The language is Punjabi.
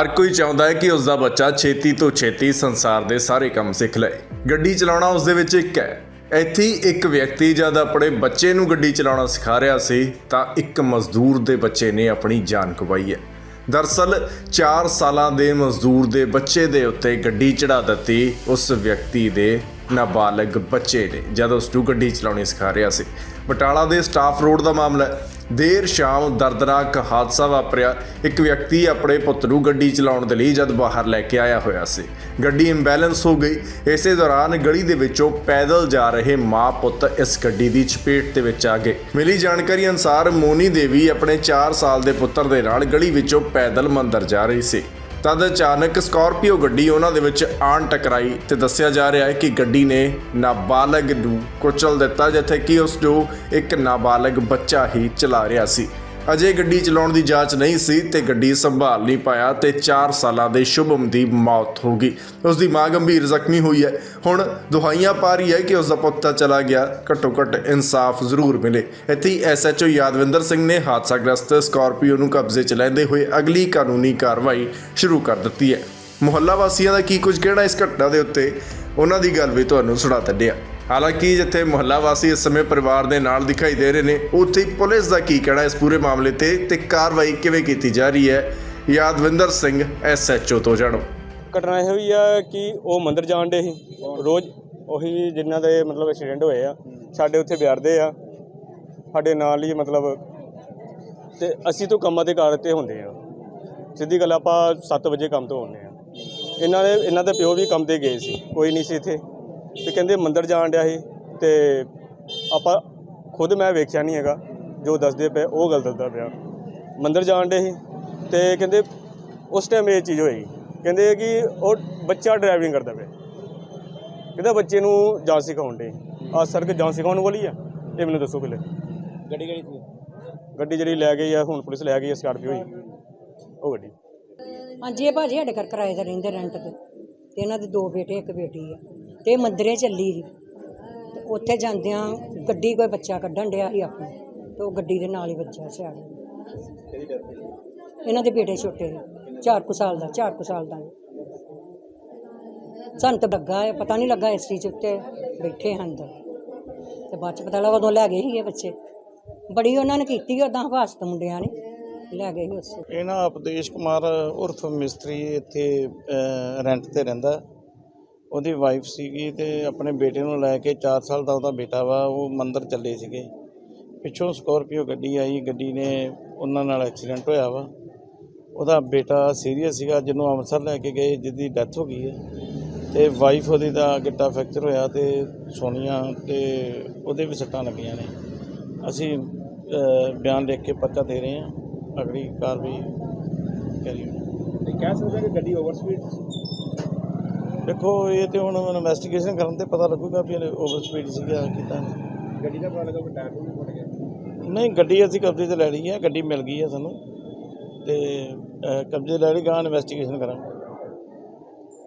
ਹਰ ਕੋਈ ਚਾਹੁੰਦਾ ਹੈ ਕਿ ਉਸ ਦਾ ਬੱਚਾ ਛੇਤੀ ਤੋਂ ਛੇਤੀ ਸੰਸਾਰ ਦੇ ਸਾਰੇ ਕੰਮ ਸਿੱਖ ਲਏ। ਗੱਡੀ ਚਲਾਉਣਾ ਉਸ ਦੇ ਵਿੱਚ ਇੱਕ ਹੈ। ਇੱਥੇ ਇੱਕ ਵਿਅਕਤੀ ਜਦ ਆਪਣੇ ਬੱਚੇ ਨੂੰ ਗੱਡੀ ਚਲਾਉਣਾ ਸਿਖਾ ਰਿਹਾ ਸੀ, ਤਾਂ ਇੱਕ ਮਜ਼ਦੂਰ ਦੇ ਬੱਚੇ ਨੇ ਆਪਣੀ ਜਾਨ ਗਵਾਈ ਹੈ। ਦਰਸਲ 4 ਸਾਲਾਂ ਦੇ ਮਜ਼ਦੂਰ ਦੇ ਬੱਚੇ ਦੇ ਉੱਤੇ ਗੱਡੀ ਚੜਾ ਦਿੱਤੀ ਉਸ ਵਿਅਕਤੀ ਦੇ ਨਾਬਾਲਗ ਬੱਚੇ ਨੇ, ਜਦ ਉਸ ਨੂੰ ਗੱਡੀ ਚਲਾਉਣੀ ਸਿਖਾ ਰਿਹਾ ਸੀ। ਬਟਾਲਾ ਦੇ ਸਟਾਫ ਰੋਡ ਦਾ ਮਾਮਲਾ ਹੈ। ਦੇਰ ਸ਼ਾਮ ਦਰਦਨਾਕ ਹਾਦਸਾ ਵਾਪਰਿਆ। ਇੱਕ ਵਿਅਕਤੀ ਆਪਣੇ ਪੁੱਤ ਨੂੰ ਗੱਡੀ ਚਲਾਉਣ ਦੇ ਲਈ ਜਦ ਬਾਹਰ ਲੈ ਕੇ ਆਇਆ ਹੋਇਆ ਸੀ। ਗੱਡੀ ਇੰਬੈਲੈਂਸ ਹੋ ਗਈ। ਇਸੇ ਦੌਰਾਨ ਗਲੀ ਦੇ ਵਿੱਚੋਂ ਪੈਦਲ ਜਾ ਰਹੇ ਮਾਂ ਪੁੱਤ ਇਸ ਗੱਡੀ ਦੀ ਚਪੇਟ ਦੇ ਵਿੱਚ ਆ ਗਏ। ਮਿਲੀ ਜਾਣਕਾਰੀ ਅਨੁਸਾਰ ਮੋਨੀ ਦੇਵੀ ਆਪਣੇ 4 ਸਾਲ ਦੇ ਪੁੱਤਰ ਦੇ ਨਾਲ ਗਲੀ ਵਿੱਚੋਂ ਪੈਦਲ ਮੰਦਰ ਜਾ ਰਹੀ ਸੀ। ਤਦ ਅਚਾਨਕ ਸਕਾਰਪੀਓ ਗੱਡੀ ਉਹਨਾਂ ਦੇ ਵਿੱਚ ਆਣ ਟਕਰਾਈ ਤੇ ਦੱਸਿਆ ਜਾ ਰਿਹਾ ਹੈ ਕਿ ਗੱਡੀ ਨੇ ਨਾਬਾਲਗ ਨੂੰ ਕੁਚਲ ਦਿੱਤਾ, ਜਿੱਥੇ ਕਿ ਉਸ ਨੂੰ ਇੱਕ ਨਾਬਾਲਗ ਬੱਚਾ ਹੀ ਚਲਾ ਰਿਹਾ ਸੀ। ਅਜੇ ਗੱਡੀ ਚਲਾਉਣ ਦੀ ਜਾਂਚ ਨਹੀਂ ਸੀ ਤੇ ਗੱਡੀ ਸੰਭਾਲ ਨਹੀਂ ਪਾਇਆ ਤੇ 4 ਸਾਲਾਂ ਦੇ ਸ਼ੁਭਮ ਦੀ ਮੌਤ ਹੋ ਗਈ। ਉਸ ਦੀ ਮਾਂ ਗੰਭੀਰ ਜ਼ਖਮੀ ਹੋਈ ਹੈ। ਹੁਣ ਦੁਹਾਈਆਂ ਪਾ ਰਹੀ ਹੈ ਕਿ ਉਸ ਦਾ ਪੁੱਤ ਤਾਂ ਚਲਾ ਗਿਆ। ਘੱਟੋ ਘੱਟ ਇਨਸਾਫ ਜ਼ਰੂਰ ਮਿਲੇ। ਇੱਥੇ ਹੀ ਐਸਐਚਓ ਯਾਦਵਿੰਦਰ ਸਿੰਘ ਨੇ ਹਾਦਸਾਗ੍ਰਸਤ ਸਕਾਰਪੀਓ ਨੂੰ ਕਬਜ਼ੇ 'ਚ ਲੈਂਦੇ ਹੋਏ ਅਗਲੀ ਕਾਨੂੰਨੀ ਕਾਰਵਾਈ ਸ਼ੁਰੂ ਕਰ ਦਿੱਤੀ ਹੈ। ਮੁਹੱਲਾ ਵਾਸੀਆਂ ਦਾ ਕੀ ਕੁਝ ਕਹਿਣਾ ਇਸ ਘਟਨਾ ਦੇ ਉੱਤੇ? ਉਹਨਾਂ ਦੀ ਗੱਲ ਵੀ ਤੁਹਾਨੂੰ ਸੁਣਾ ਦਿੰਦੇ ਹਾਂ। ਹਾਲਾਂਕਿ ਜਿੱਥੇ ਮੁਹੱਲਾ ਵਾਸੀ ਇਸ ਸਮੇਂ ਪਰਿਵਾਰ ਦੇ ਨਾਲ ਦਿਖਾਈ ਦੇ ਰਹੇ ਨੇ, ਉੱਥੇ ਪੁਲਿਸ ਦਾ ਕੀ ਕਹਿਣਾ ਇਸ ਪੂਰੇ ਮਾਮਲੇ ਤੇ ਤੇ ਕਾਰਵਾਈ ਕਿਵੇਂ ਕੀਤੀ ਜਾ ਰਹੀ ਹੈ? ਯਾਦਵਿੰਦਰ ਸਿੰਘ ਐਸਐਚਓ ਤੋਂ ਜਾਣੋ। ਘਟਨਾ ਇਹ ਹੋਈ ਆ ਕਿ ਉਹ ਮੰਦਰ ਜਾਣ ਦੇ ਸੀ। ਰੋਜ਼ ਉਹੀ ਜਿਨ੍ਹਾਂ ਦੇ ਮਤਲਬ ਐਕਸੀਡੈਂਟ ਹੋਏ ਆ, ਸਾਡੇ ਉੱਥੇ ਵਿਆਰਦੇ ਆ। ਸਾਡੇ ਨਾਲ ਹੀ ਮਤਲਬ ਤੇ ਅਸੀਂ ਤੋਂ ਕੰਮਾਂ ਦੇ ਕਾਰ ਤੇ ਹੁੰਦੇ ਆ। ਸਿੱਧੀ ਗੱਲ ਆਪਾਂ 7 ਵਜੇ ਕੰਮ ਤੋਂ ਆਉਂਦੇ ਆ। ਇਹਨਾਂ ਦੇ ਇਹਨਾਂ ਦੇ ਪਿਓ ਵੀ ਕੰਮ ਤੇ ਗਏ ਸੀ, ਕੋਈ ਨਹੀਂ ਸੀ ਇੱਥੇ। ਤੇ ਕਹਿੰਦੇ ਮੰਦਿਰ ਜਾਣ ਡਿਆ ਸੀ ਤੇ ਆਪਾਂ ਖੁਦ ਮੈਂ ਵੇਖਿਆ ਨਹੀਂ ਹੈਗਾ ਜੋ ਦੱਸਦੇ ਪਏ ਉਹ ਗੱਲ ਦੱਸਦਾ ਪਿਆ। ਮੰਦਿਰ ਜਾਣ ਡੇ ਸੀ ਤੇ ਕਹਿੰਦੇ ਉਸ ਟਾਈਮ ਇਹ ਚੀਜ਼ ਹੋਈ। ਕਹਿੰਦੇ ਕਿ ਉਹ ਬੱਚਾ ਡਰਾਈਵਿੰਗ ਕਰਦਾ ਪਿਆ। ਕਹਿੰਦਾ ਬੱਚੇ ਨੂੰ ਜਾਂਚ ਸਿਖਾਉਣ ਦੇ ਆ ਸੜਕ ਜਾਂਚ ਸਿਖਾਉਣ ਵਾਲੀ ਆ। ਇਹ ਮੈਨੂੰ ਦੱਸੋ ਪਹਿਲੇ। ਗੱਡੀ ਕਿਹੜੀ ਸੀ? ਗੱਡੀ ਜਿਹੜੀ ਲੈ ਗਈ ਆ ਹੁਣ ਪੁਲਿਸ ਲੈ ਗਈ ਆ ਸਕਾਰਪੀਓ ਹੀ। ਉਹ ਗੱਡੀ। ਹਾਂਜੀ ਇਹ ਭਾਜੀ ਸਾਡੇ ਘਰ ਕਿਰਾਏ ਤੇ ਰਹਿੰਦੇ ਰੈਂਟ ਤੇ। ਤੇ ਇਹਨਾਂ ਦੇ ਦੋ ਬੇਟੇ ਇੱਕ ਬੇਟੀ ਆ। ਤੇ ਇਹ ਮੰਦਰੇ ਚੱਲੀ ਸੀ। ਤੇ ਉੱਥੇ ਜਾਂਦਿਆਂ ਗੱਡੀ ਕੋਈ ਬੱਚਾ ਕੱਢਣ ਡਿਆ ਸੀ ਆਪਣਾ। ਤੇ ਉਹ ਗੱਡੀ ਦੇ ਨਾਲ ਹੀ ਵੱਜਿਆ ਸਿਆੜ ਇਹਨਾਂ ਦੇ ਬੇਟੇ ਛੋਟੇ ਸੀ 4 ਕੁ ਸਾਲ ਦਾ, ਚਾਰ ਕੁ ਸਾਲ ਦਾ। ਸਾਨੂੰ ਤਾਂ ਲੱਗਾ ਹੈ ਪਤਾ ਨਹੀਂ ਲੱਗਾ ਇਸ ਚੀਜ਼ ਉੱਤੇ ਬੈਠੇ ਹਨ ਅੰਦਰ। ਤੇ ਬਾਅਦ ਚ ਪਤਾ ਲੱਗਾ ਉਦੋਂ ਲੈ ਗਏ ਸੀਗੇ ਬੱਚੇ। ਬੜੀ ਉਹਨਾਂ ਨੇ ਕੀਤੀ ਉਦਾਂ ਹਵਾਸਤ ਮੁੰਡਿਆਂ ਨੇ। ਲੈ ਗਏ ਸੀ ਉਸੇ ਇਹ ਉਪਦੇਸ਼ ਕੁਮਾਰ ਉਰਫ ਮਿਸਤਰੀ ਇੱਥੇ ਰੈਂਟ ਤੇ ਰਹਿੰਦਾ। ਉਹਦੀ ਵਾਈਫ ਸੀਗੀ ਤੇ ਆਪਣੇ ਬੇਟੇ ਨੂੰ ਲੈ ਕੇ 4 ਸਾਲ ਦਾ ਉਹਦਾ ਬੇਟਾ ਵਾ, ਉਹ ਮੰਦਰ ਚੱਲੇ ਸੀਗੇ। ਪਿੱਛੋਂ ਸਕੋਰਪੀਓ ਗੱਡੀ ਆਈ, ਗੱਡੀ ਨੇ ਉਹਨਾਂ ਨਾਲ ਐਕਸੀਡੈਂਟ ਹੋਇਆ ਵਾ। ਉਹਦਾ ਬੇਟਾ ਸੀਰੀਅਸ ਸੀਗਾ, ਜਿਹਨੂੰ ਅੰਮ੍ਰਿਤਸਰ ਲੈ ਕੇ ਗਏ, ਜਿਹਦੀ ਡੈਥ ਹੋ ਗਈ ਹੈ। ਤੇ ਵਾਈਫ ਉਹਦੀ ਦਾ ਗਿੱਟਾ ਫ੍ਰੈਕਚਰ ਹੋਇਆ ਤੇ ਸੋਨੀਆ ਤੇ ਉਹਦੇ ਵੀ ਸੱਟਾਂ ਲੱਗੀਆਂ ਨੇ। ਅਸੀਂ ਬਿਆਨ ਲਿਖ ਕੇ ਪੱਕਾ ਦੇ ਰਹੇ ਹਾਂ। ਅਗਲੀ ਕਾਰਵਾਈ ਕਰੀ ਤੇ ਕਹਿ ਸਕਦੇ ਕਿ ਗੱਡੀ ਓਵਰ ਸਪੀਡ ਦੇਖੋ ਇਹ ਤੇ ਹੁਣ ਇਨਵੈਸਟੀਗੇਸ਼ਨ ਕਰਨ ਤੇ ਪਤਾ ਲੱਗੂਗਾ ਵੀ ਓਵਰ ਸਪੀਡ ਸੀਗਾ ਕਿਦਾਂ ਗੱਡੀ ਦਾ ਪਤਾ ਲੱਗਾ ਕਿ ਟਾਇਰ ਵੀ ਫਟ ਗਿਆ। ਨਹੀਂ ਗੱਡੀ ਅਸੀਂ ਕਬਜ਼ੇ 'ਤੇ ਲੈ ਲਈ ਹੈ ਗੱਡੀ ਮਿਲ ਗਈ ਹੈ ਸਾਨੂੰ। ਤੇ ਅਹ, ਕਬਜ਼ੇ ਲੈ ਲਈ ਗਾਂ ਇਨਵੈਸਟੀਗੇਸ਼ਨ ਕਰਾਂਗੇ।